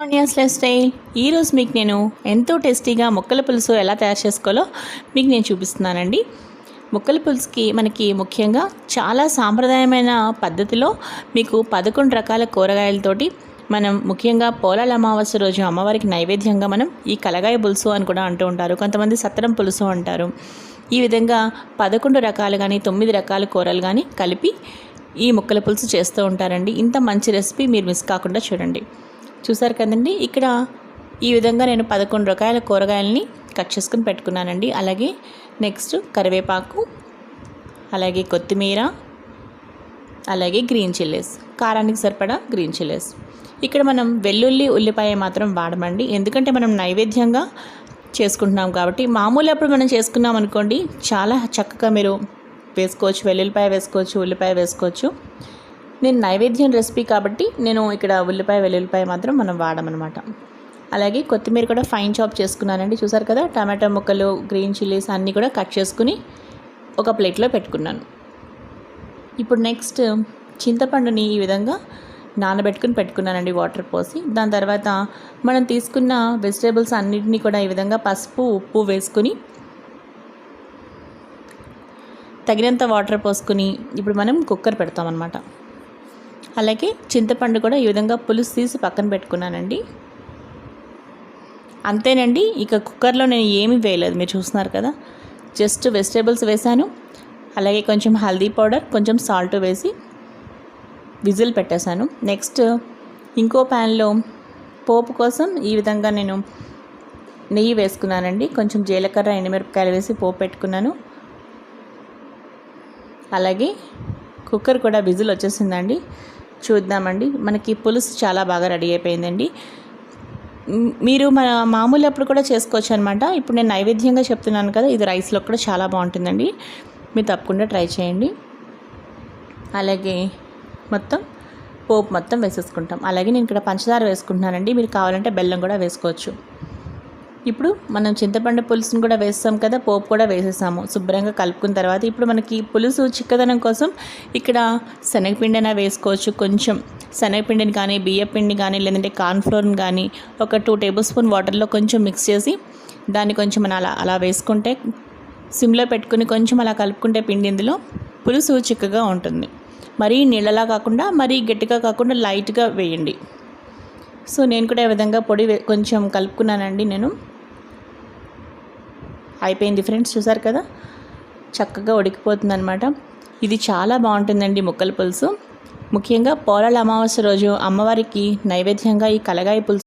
Onions life style ఈరోజు మీకు నేను ఎంతో టేస్టీగా మొక్కల పులుసు ఎలా తయారు చేసుకోవాలో మీకు నేను చూపిస్తున్నానండి. ముక్కల పులుసుకి మనకి ముఖ్యంగా చాలా సాంప్రదాయమైన పద్ధతిలో మీకు పదకొండు రకాల కూరగాయలతోటి మనం ముఖ్యంగా పోలాల అమావాస్య రోజు అమ్మవారికి నైవేద్యంగా మనం ఈ కలగాయ పులుసు అని కూడా అంటూ ఉంటారు. కొంతమంది సత్రం పులుసు అంటారు. ఈ విధంగా పదకొండు రకాలు కానీ తొమ్మిది రకాల కూరలు కానీ కలిపి ఈ మొక్కల పులుసు చేస్తూ ఉంటారండి. ఇంత మంచి రెసిపీ మీరు మిస్ కాకుండా చూడండి. చూసారు కదండి. ఇక్కడ ఈ విధంగా నేను పదకొండు రకాల కూరగాయలని కట్ చేసుకుని పెట్టుకున్నానండి. అలాగే నెక్స్ట్ కరివేపాకు అలాగే కొత్తిమీర అలాగే గ్రీన్ చిల్లీస్ కారానికి సరిపడా గ్రీన్ చిల్లీస్. ఇక్కడ మనం వెల్లుల్లి ఉల్లిపాయ మాత్రం వాడమండి. ఎందుకంటే మనం నైవేద్యంగా చేసుకుంటున్నాం కాబట్టి. మామూలు అప్పుడు మనం చేసుకున్నాం అనుకోండి చాలా చక్కగా మీరు వేసుకోవచ్చు వెల్లుల్లిపాయ వేసుకోవచ్చు ఉల్లిపాయ వేసుకోవచ్చు. నేను నైవేద్యం రెసిపీ కాబట్టి నేను ఇక్కడ ఉల్లిపాయ వెల్లుల్లిపాయ మాత్రం మనం వాడమనమాట అలాగే కొత్తిమీర కూడా ఫైన్ చాప్ చేసుకున్నానండి. చూసారు కదా? టమాటా ముక్కలు గ్రీన్ చిల్లీస్ అన్నీ కూడా కట్ చేసుకుని ఒక ప్లేట్లో పెట్టుకున్నాను. ఇప్పుడు నెక్స్ట్ చింతపండుని ఈ విధంగా నానబెట్టుకుని పెట్టుకున్నానండి వాటర్ పోసి. దాని తర్వాత మనం తీసుకున్న వెజిటేబుల్స్ అన్నిటినీ కూడా ఈ విధంగా పసుపు ఉప్పు వేసుకుని తగినంత వాటర్ పోసుకుని ఇప్పుడు మనం కుక్కర్ పెడతామన్నమాట. అలాగే చింతపండు కూడా ఈ విధంగా పులుసు తీసి పక్కన పెట్టుకున్నానండి. అంతేనండి ఇక కుక్కర్లో నేను ఏమీ వేయలేదు మీరు చూస్తున్నారు కదా. జస్ట్ వెజిటేబుల్స్ వేసాను అలాగే కొంచెం హల్దీ పౌడర్ కొంచెం సాల్ట్ వేసి విజిల్ పెట్టేశాను. నెక్స్ట్ ఇంకో ప్యాన్లో పోపు కోసం ఈ విధంగా నేను నెయ్యి వేసుకున్నానండి. కొంచెం జీలకర్ర ఎండుమిరపకాయలు వేసి పోపు పెట్టుకున్నాను. అలాగే కుక్కర్ కూడా విజిల్ వచ్చేసిందండి. చూద్దామండి. మనకి పులుసు చాలా బాగా రెడీ అయిపోయిందండి. మీరు మన మామూలు అప్పుడు కూడా చేసుకోవచ్చు అనమాట ఇప్పుడు నేను నైవేద్యంగా చెప్తున్నాను కదా ఇది రైస్లో కూడా చాలా బాగుంటుందండి. మీరు తప్పకుండా ట్రై చేయండి. అలాగే మొత్తం పోపు మొత్తం వేసేసుకుంటాం. అలాగే నేను ఇక్కడ పంచదార వేసుకుంటున్నానండి. మీరు కావాలంటే బెల్లం కూడా వేసుకోవచ్చు. ఇప్పుడు మనం చింతపండు పులుసును కూడా వేస్తాం కదా పోపు కూడా వేసేసాము శుభ్రంగా కలుపుకున్న తర్వాత ఇప్పుడు మనకి పులుసు చిక్కదనం కోసం ఇక్కడ శనగపిండి అయినా వేసుకోవచ్చు. కొంచెం శనగపిండిని కానీ బియ్యపిండి కానీ లేదంటే కార్న్ఫ్లోర్ని కానీ ఒక టూ టేబుల్ స్పూన్ వాటర్లో కొంచెం మిక్స్ చేసి దాన్ని కొంచెం మనం అలా అలా వేసుకుంటే సిమ్లో పెట్టుకుని కొంచెం అలా కలుపుకుంటే పిండి ఇందులో పులుసు చిక్కగా ఉంటుంది. మరీ నీళ్ళలా కాకుండా మరీ గట్టిగా కాకుండా లైట్గా వేయండి. సో నేను కూడా ఈ విధంగా పొడి కొంచెం కలుపుకున్నానండి నేను. అయిపోయింది ఫ్రెండ్స్ చూసారు కదా? చక్కగా ఉడికిపోతుంది అనమాట ఇది చాలా బాగుంటుందండి ముక్కల పులుసు. ముఖ్యంగా పోలాల అమావాస్య రోజు అమ్మవారికి నైవేద్యంగా ఈ కలగాయ పులుసు